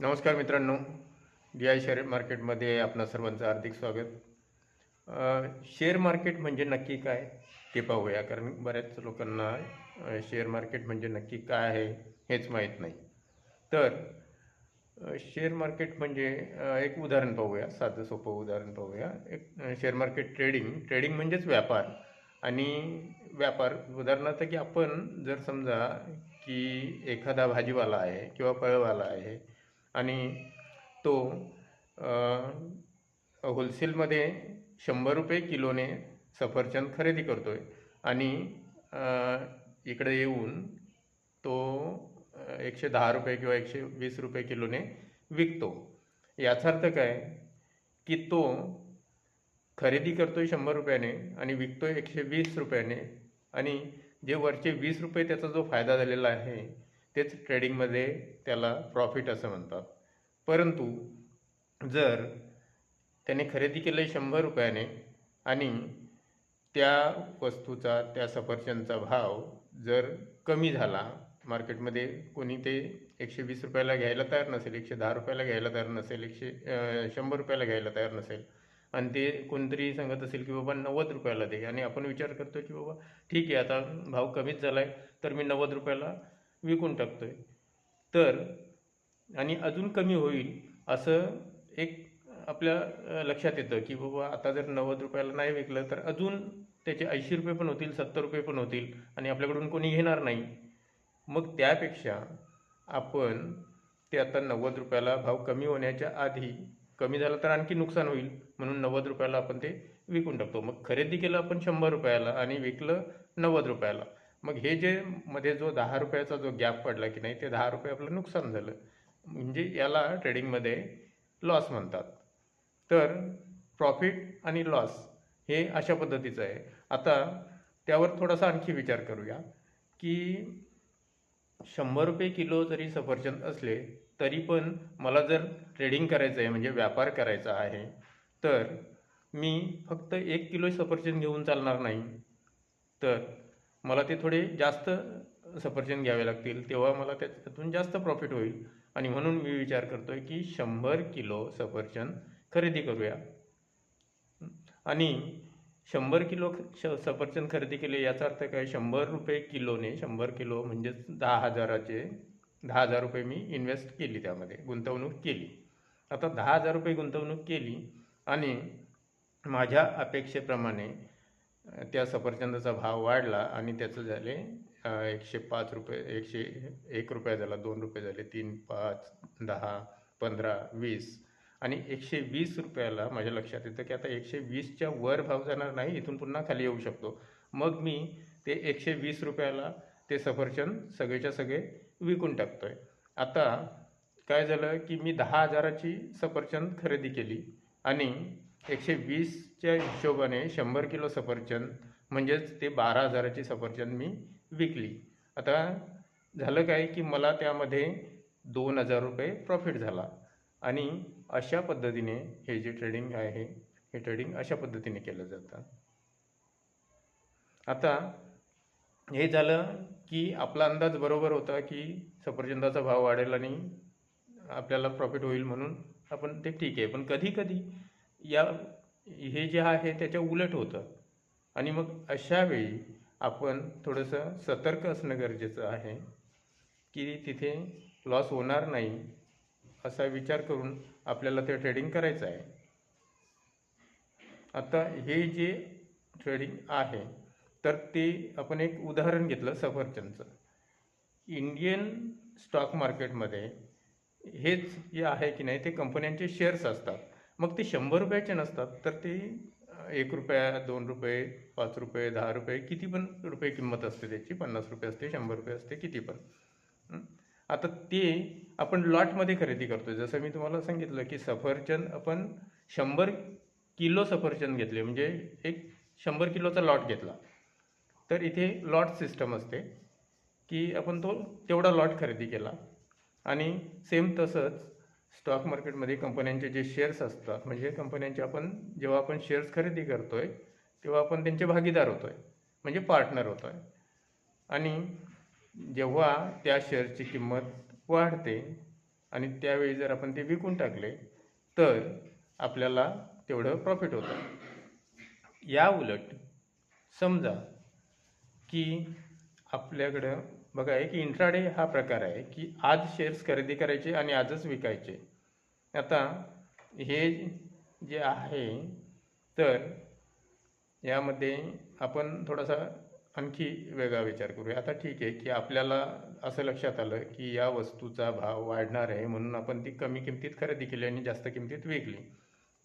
नमस्कार मित्रांनो D I share मार्केटमध्ये आपणा सर्वांचं हार्दिक स्वागत. शेअर मार्केट म्हणजे नक्की काय ते पाहूया कारण बऱ्याच लोकांना शेअर मार्केट म्हणजे नक्की काय आहे हेच माहीत नाही. तर शेअर मार्केट म्हणजे एक उदाहरण पाहूया साधं सोपं उदाहरण पाहूया. एक शेअर मार्केट ट्रेडिंग ट्रेडिंग म्हणजेच व्यापार. आणि व्यापार उदाहरणार्थ की आपण जर समजा की एखादा भाजीवाला आहे किंवा फळवाला आहे आणि तो होलसेलमध्ये शंभर रुपये किलोने सफरचंद खरेदी करतो आहे आणि इकडे येऊन तो एकशे दहा रुपये किंवा एकशे वीस रुपये किलोने विकतो. याचा अर्थ काय? की तो खरेदी करतो आहे शंभर रुपयाने आणि विकतो आहे एकशे वीस रुपयाने आणि जे वरचे वीस रुपये त्याचा जो फायदा झालेला आहे तेच ट्रेडिंगमध्ये त्याला प्रॉफिट असं म्हणतात. परंतु जर त्याने खरेदी केलं शंभर रुपयाने आणि त्या वस्तूचा त्या सफरचंदचा भाव जर कमी झाला मार्केटमध्ये कोणी ते एकशे वीस रुपयाला घ्यायला तयार नसेल एकशे दहा रुपयाला घ्यायला तयार नसेल एकशे शंभर रुपयाला घ्यायला तयार नसेल आणि ते कोणतरी सांगत असेल की बाबा नव्वद रुपयाला दे आणि आपण विचार करतो की बाबा ठीक आहे आता भाव कमीच झाला आहे तर मी नव्वद रुपयाला विकून टाकतो आहे तर आणि अजून कमी होईल असं एक आपल्या लक्षात येतं की बाबा आता जर नव्वद रुपयाला नाही विकलं तर अजून त्याचे ऐंशी रुपये पण होतील सत्तर रुपये पण होतील आणि आपल्याकडून कोणी घेणार नाही. मग त्यापेक्षा आपण ते आता नव्वद रुपयाला भाव कमी होण्याच्या आधी कमी झालं तर आणखी नुकसान होईल. म्हणून नव्वद रुपयाला आपण ते विकून टाकतो. मग खरेदी केलं आपण शंभर रुपयाला आणि विकलं नव्वद रुपयाला. मग हे जे मध्ये जो दहा रुपयाचा जो गॅप पडला की नाही ते दहा रुपये आपलं नुकसान झालं. म्हणजे याला ट्रेडिंगमध्ये लॉस म्हणतात. तर प्रॉफिट आणि लॉस हे अशा पद्धतीचं आहे. आता त्यावर थोडासा आणखी विचार करूया की शंभर रुपये किलो जरी सफरचंद असले तरी पण मला जर ट्रेडिंग करायचं आहे म्हणजे व्यापार करायचा आहे तर मी फक्त एक किलो सफरचंद घेऊन चालणार नाही. तर मला ते थोडे जास्त सफरचंद घ्यावे लागतील तेव्हा मला त्याच्यातून जास्त प्रॉफिट होईल. आणि म्हणून मी विचार करतोय की शंभर किलो सफरचंद खरेदी करूया. आणि शंभर किलो श सफरचंद खरेदी केले याचा अर्थ काय? शंभर रुपये किलोने शंभर किलो म्हणजेच दहा हजाराचे दहा हजार रुपये मी इन्व्हेस्ट केली त्यामध्ये गुंतवणूक केली. आता दहा हजार रुपये गुंतवणूक केली आणि माझ्या अपेक्षेप्रमाणे त्या सफरचंदाचा भाव वाढला आणि त्याचं झाले एकशे पाच रुपये एकशे एक रुपया झाला दोन रुपये झाले तीन पाच दहा पंधरा वीस. आणि एकशे वीस रुपयाला माझ्या लक्षात येतं की आता एकशे वीसच्या वर भाव जाणार नाही इथून पुन्हा खाली येऊ शकतो. मग मी ते एकशे वीस रुपयाला ते सफरचंद सगळेच्या सगळे विकून टाकतो आहे आता काय झालं की मी दहा हजाराची सफरचंद खरेदी केली आणि एकशे वीसच्या हिशोबाने शंभर किलो सफरचंद म्हणजेच ते बारा हजाराची सफरचंद मी विकली. आता झालं काय की मला त्यामध्ये दोन हजार रुपये प्रॉफिट झाला. आणि अशा पद्धतीने हे जे ट्रेडिंग आहे हे ट्रेडिंग अशा पद्धतीने केलं जातं. आता हे झालं की आपला अंदाज बरोबर होता की सफरचंदाचा भाव वाढेल आणि आपल्याला प्रॉफिट होईल म्हणून आपण ते ठीक आहे. पण कधी कधी या हे जे आहे त्याच्या उलट होतं. आणि मग अशावेळी आपण थोडंसं सतर्क असणं गरजेचं आहे की तिथे लॉस होणार नाही असा विचार करून आपल्याला ते ट्रेडिंग करायचं आहे. आता हे जे ट्रेडिंग आहे तर ते आपण एक उदाहरण घेतलं सफरचंदचं. इंडियन स्टॉक मार्केटमध्ये हेच जे आहे की नाही ते कंपन्यांचे शेअर्स असतात. मग ते शंभर रुपयाचे नसतात तर ते एक रुपया दोन रुपये पाच रुपये दहा रुपये किती पण रुपये किंमत असते त्याची पन्नास रुपये असते शंभर रुपये असते किती पण. आता ते आपण लॉटमध्ये खरेदी करतो जसं मी तुम्हाला सांगितलं की सफरचंद आपण शंभर किलो सफरचंद घेतले म्हणजे एक शंभर किलोचा लॉट घेतला. तर इथे लॉट सिस्टम असते की आपण तो तेवढा लॉट खरेदी केला. आणि सेम तसंच स्टॉक मार्केटमध्ये कंपन्यांचे जे शेअर्स असतात म्हणजे कंपन्यांचे आपण जेव्हा आपण शेअर्स खरेदी करतो आहे तेव्हा आपण त्यांचे भागीदार होतो आहे म्हणजे पार्टनर होतो आहे आणि जेव्हा त्या शेअरची किंमत वाढते आणि त्यावेळी जर आपण ते विकून टाकले तर आपल्याला तेवढं प्रॉफिट होतं. या उलट समजा की आपल्याकडं बघा एक इंट्राडे हा प्रकार आहे की आज शेअर्स खरेदी करायचे आणि आजच विकायचे. आता हे जे आहे तर यामध्ये आपण थोडासा आणखी वेगळा विचार करूया. आता ठीक आहे की आपल्याला असं लक्षात आलं की या वस्तूचा भाव वाढणार आहे म्हणून आपण ती कमी किमतीत खरेदी केली आणि जास्त किमतीत विकली.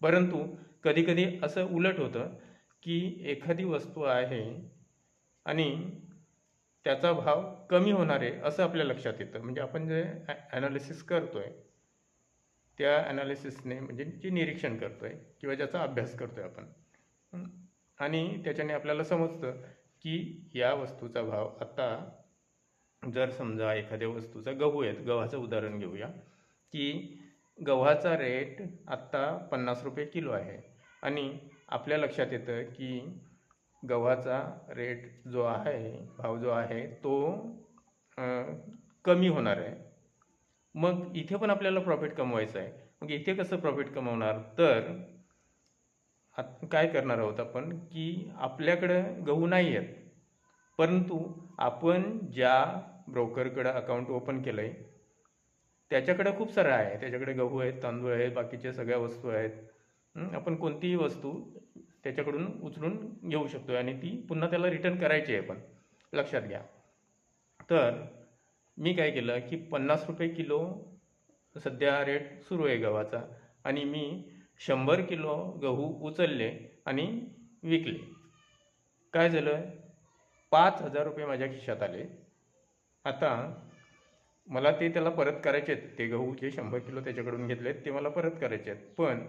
परंतु कधीकधी असं उलट होतं की एखादी वस्तू आहे आणि त्याचा भाव कमी होणार आहे असं आपल्या लक्षात येतं. म्हणजे आपण जे ॲनालिसिस करतो आहे त्या ॲनालिसिसने म्हणजे जे निरीक्षण करतो आहे किंवा ज्याचा अभ्यास करतो आहे आपण आणि त्याच्याने आपल्याला समजतं की या वस्तूचा भाव आता जर समजा एखाद्या वस्तूचा गहू आहेत गव्हाचं उदाहरण घेऊया की गव्हाचा रेट आत्ता पन्नास रुपये किलो आहे. आणि आपल्या लक्षात येतं की गव्हाचा रेट जो आहे भाव जो आहे तो कमी होणार आहे. मग इथे पण आपल्याला प्रॉफिट कमवायचं आहे. मग इथे कसं प्रॉफिट कमवणार? तर आत काय करणार आहोत आपण? की आपल्याकडं गहू नाही आहेत. परंतु आपण ज्या ब्रोकरकडं अकाउंट ओपन केलं आहे त्याच्याकडं खूप सारं आहे. त्याच्याकडे गहू आहेत तांदूळ आहेत बाकीच्या सगळ्या वस्तू आहेत. आपण कोणतीही वस्तू त्याच्याकडून उचलून घेऊ शकतो आणि ती पुन्हा त्याला रिटर्न करायची आहे पण. लक्षात घ्या. तर मी काय केलं की पन्नास रुपये किलो सध्या रेट सुरू आहे गव्हाचा आणि मी शंभर किलो गहू उचलले आणि विकले. काय झालं? पाच हजार रुपये माझ्या खिशात आले. आता मला ते त्याला परत करायचे आहेत. ते गहू जे शंभर किलो त्याच्याकडून घेतले आहेत ते मला परत करायचे आहेत. पण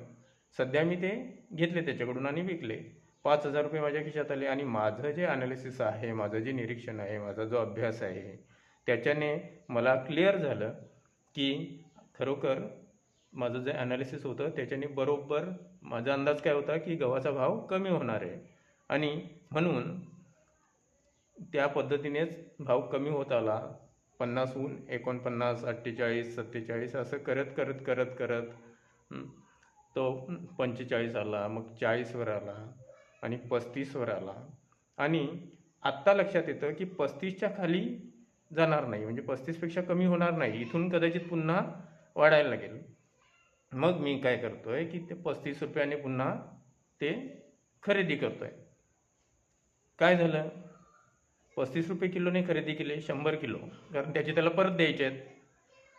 सध्या मी ते घेतले त्याच्याकडून आणि विकले. पाच हजार रुपये माझ्या खिशात आले आणि माझं जे अनालिसिस आहे माझं जे निरीक्षण आहे माझा जो अभ्यास आहे त्याच्याने मला क्लिअर झालं की खरोखर माझं जे ॲनालिसिस होतं त्याच्याने बरोबर माझा अंदाज काय होता की गव्हाचा भाव कमी होणार आहे. आणि म्हणून त्या पद्धतीनेच भाव कमी होत आला. पन्नासहून एकोणपन्नास अठ्ठेचाळीस सत्तेचाळीस असं करत करत करत करत तो पंचेचाळीस आला मग चाळीसवर आला आणि पस्तीसवर आला. आणि आत्ता लक्षात येतं की पस्तीसच्या खाली जाणार नाही म्हणजे पस्तीसपेक्षा कमी होणार नाही. इथून कदाचित पुन्हा वाढायला लागेल. मग मी काय करतो आहे की ते पस्तीस रुपयाने पुन्हा ते खरेदी करतो आहे काय झालं? पस्तीस रुपये किलोने खरेदी केले शंभर किलो. कारण त्याचे त्याला परत द्यायचे आहेत.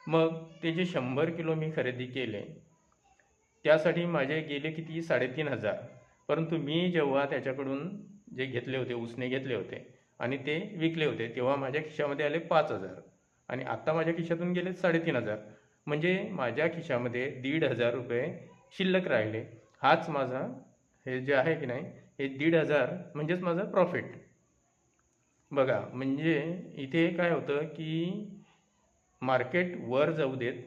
मग ते जे शंभर किलो मी खरेदी केले त्यासाठी माझे गेले किती? साडेतीन हजार. परंतु मी जेव्हा त्याच्याकडून जे घेतले होते उसने घेतले होते आणि ते विकले होते तेव्हा माझ्या खिशामध्ये आले पाच हजार. आणि आत्ता माझ्या खिशातून गेले साडेतीन हजार. म्हणजे माझ्या खिशामध्ये दीड हजार रुपये शिल्लक राहिले. हाच माझा हे जे आहे की नाही हे दीड हजार म्हणजेच माझा प्रॉफिट बघा म्हणजे इथे काय होतं की मार्केट वर जाऊ देत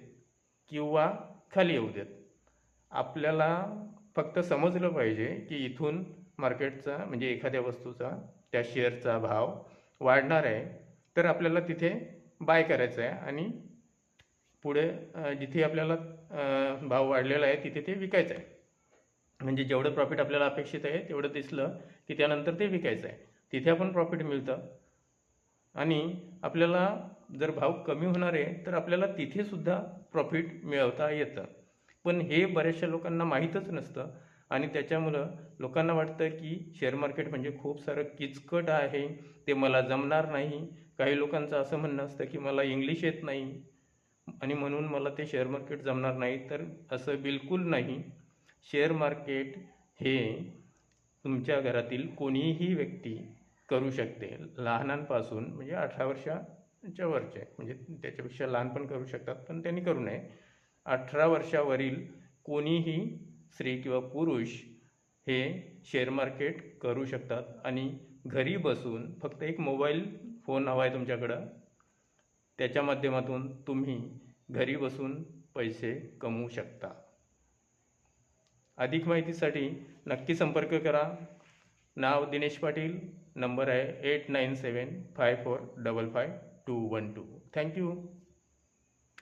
किंवा खाली येऊ देत. आपल्याला फक्त समजलं पाहिजे की इथून मार्केटचा म्हणजे एखाद्या वस्तूचा त्या शेअरचा भाव वाढणार आहे तर आपल्याला तिथे बाय करायचं आहे आणि पुढे जिथे आपल्याला भाव वाढलेला आहे तिथे ते विकायचं आहे. म्हणजे जेवढं प्रॉफिट आपल्याला अपेक्षित आहे तेवढं दिसलं की त्यानंतर ते विकायचं आहे. तिथे आपण प्रॉफिट मिळतं. आणि आपल्याला जर भाव कमी होणार आहे तर आपल्याला तिथेसुद्धा प्रॉफिट मिळवता येतं. पण हे बऱ्याचशा लोकांना माहीतच नसतं. आणि त्याच्यामुळं लोकांना वाटतं की शेअर मार्केट म्हणजे खूप सारं किचकट आहे. ते मला जमणार नाही. काही लोकांचं असं म्हणणं असतं की मला इंग्लिश येत नाही. आणि म्हणून मला ते शेअर मार्केट जमणार नाही. तर असं बिलकुल नाही. शेअर मार्केट हे तुमच्या घरातील कोणीही व्यक्ती करू शकते. लहानांपासून म्हणजे अठरा वर्षाच्या वरचे. म्हणजे त्याच्यापेक्षा लहान पण करू शकतात पण त्यांनी करू नये. अठरा वर्षावरील कोणीही स्त्री किंवा पुरुष हे शेअर मार्केट करू शकतात. आणि घरी बसून फक्त एक मोबाईल फोन हवा आहे तुमच्याकडं. त्याच्या माध्यमातून तुम्ही घरी बसून पैसे कमवू शकता. अधिक माहितीसाठी नक्की संपर्क करा. नाव दिनेश पाटील. नंबर आहे eight nine seven five four double five two one two thank you